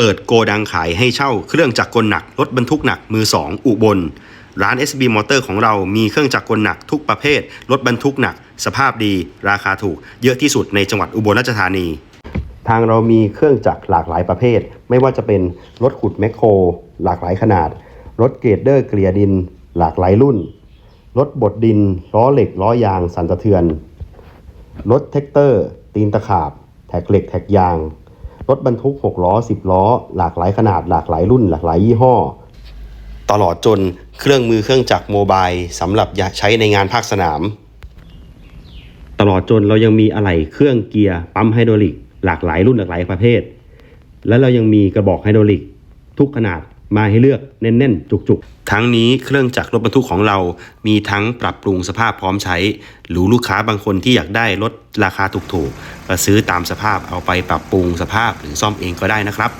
เปิดโกดังขายให้เช่าเครื่องจักรกลหนักรถบรรทุกหนักมือ2อุบล ร้าน SB Motor ของเรามีเครื่องจักรกลหนักทุกประเภท รถบรรทุกหนัก สภาพดี ราคาถูก เยอะที่สุดในจังหวัดอุบลราชธานี ทางเรามีเครื่องจักรหลากหลายประเภท ไม่ว่าจะเป็นรถขุดแมคโคร หลากหลายขนาด รถเกรดเดอร์เกลียดิน หลากหลายรุ่น รถบดดิน ล้อเหล็กล้อยาง สั่นสะเทือน รถแท็กเตอร์ ตีนตะขาบ แท็กเหล็กแท็กยาง รถบรรทุก 6 ล้อ 10 ล้อ หลากหลายขนาดหลากหลายรุ่น หลากหลายยี่ห้อ ตลอดจนเครื่องมือเครื่องจักรโมบายสำหรับใช้ในงานภาคสนาม ตลอดจนเรายังมีอะไหล่เครื่องเกียร์ปั๊มไฮดรอลิก หลากหลายรุ่นหลากหลายประเภท และเรายังมีกระบอกไฮดรอลิก ทุกขนาด มาให้เลือกแน่นๆ จุกๆ ทั้งนี้เครื่องจักรรถบรรทุกของเรา มีทั้งปรับปรุงสภาพพร้อมใช้ หรือลูกค้าบางคนที่อยากได้รถราคาถูกๆก็ซื้อตามสภาพเอาไปปรับปรุงสภาพหรือซ่อมเองก็ได้นะครับ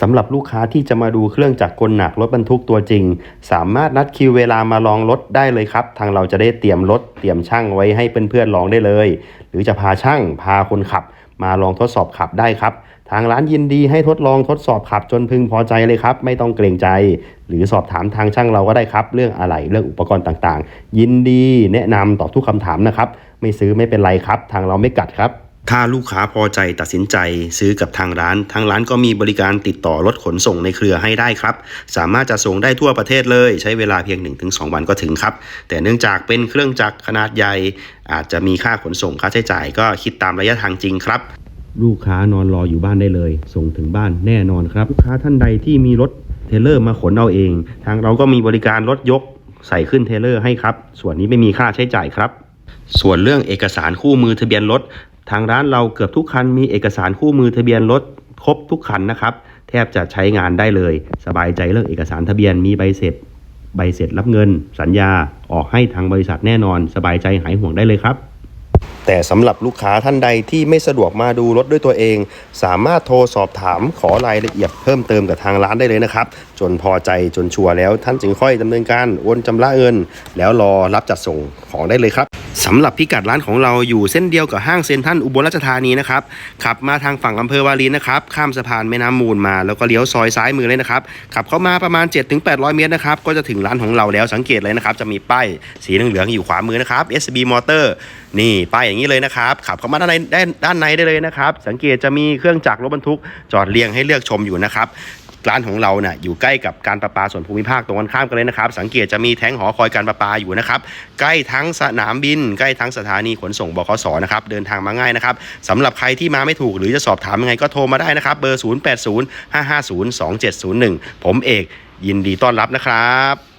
สำหรับลูกค้าที่จะมาดูเครื่องจักรกลหนักรถบรรทุกตัวจริง สามารถนัดคิวเวลามาลองรถได้เลยครับ ทางเราจะได้เตรียมรถเตรียมช่างไว้ให้เพื่อนๆลองได้เลย หรือจะพาช่างพาคนขับ มาลองทดสอบขับได้ครับทางร้านยินดีให้ทดลองทดสอบขับจนพึงพอใจเลยครับ ไม่ต้องเกรงใจ หรือสอบถามทางช่างเราก็ได้ครับ เรื่องอะไรเรื่องอุปกรณ์ต่างๆ ยินดีแนะนำตอบทุกคำถามนะครับ ไม่ซื้อไม่เป็นไรครับ ทางเราไม่กัดครับ ถ้าลูกค้าพอใจตัดสินใจซื้อกับทางร้าน ทางร้านก็มีบริการติดต่อรถขนส่งในเครือให้ได้ครับ สามารถจะส่งได้ทั่วประเทศเลย ใช้เวลาเพียง 1-2 วันก็ถึงครับ แต่เนื่องจากเป็นเครื่องจักรขนาดใหญ่ อาจจะมีค่าขนส่งค่าใช้จ่ายก็คิดตามระยะทางจริงครับ ลูกค้านอนรออยู่บ้านได้เลย ส่งถึงบ้านแน่นอนครับ ลูกค้าท่านใดที่มีรถเทเลอร์มาขนเอาเอง ทางเราก็มีบริการรถยกใส่ขึ้นเทเลอร์ให้ครับ ส่วนนี้ไม่มีค่าใช้จ่ายครับ ส่วนเรื่องเอกสารคู่มือทะเบียนรถ ทางร้านเราเกือบทุกคันมีเอกสารคู่มือทะเบียนรถครบทุกคันนะครับ แทบจะใช้งานได้เลย สบายใจเรื่องเอกสารทะเบียนมีใบเสร็จ ใบเสร็จรับเงิน สัญญาออกให้ทางบริษัทแน่นอน สบายใจหายห่วงได้เลยครับ แต่สำหรับลูกค้าท่านใดที่ไม่สะดวกมาดูรถด้วยตัวเอง สามารถโทรสอบถามขอรายละเอียดเพิ่มเติมกับทางร้านได้เลยนะครับ จนพอใจจนชัวร์แล้วท่านจึงค่อยดำเนินการโอนจำระเงิน แล้วรอรับจัดส่งของได้เลยครับสำหรับพิกัดร้านของเราอยู่เส้นเดียวกับห้างเซ็นทรัลอุบลราชธานีนะครับขับมาทางฝั่งอำเภอวารินนะครับข้ามสะพานแม่น้ำมูลมา แล้วก็เลี้ยวซอยซ้ายมือเลยนะครับขับเข้ามาประมาณ 7-800 เมตรนะครับก็จะถึงร้านของเราแล้วสังเกตเลยนะครับจะมีป้ายสีเหลืองๆอยู่ขวามือนะครับ SB Motor นี่ป้ายอย่างนี้เลยนะครับขับเข้ามาด้านในได้ด้านในได้เลยนะครับ สังเกตจะมีเครื่องจักรรถบรรทุก จอดเรียงให้เลือกชมอยู่นะครับร้านของเราเนี่ยอยู่ใกล้กับการประปาส่วนภูมิภาคตรงกันข้ามกันเลยนะครับ สังเกตจะมีแท้งหอคอยการประปาอยู่นะครับ ใกล้ทั้งสนามบิน ใกล้ทั้งสถานีขนส่งบขสนะครับเดินทางมาง่ายนะครับสำหรับใครที่มาไม่ถูกหรือจะสอบถามยังไงก็โทรมาได้นะครับเบอร์ 0805502701 ผมเอกยินดีต้อนรับนะครับ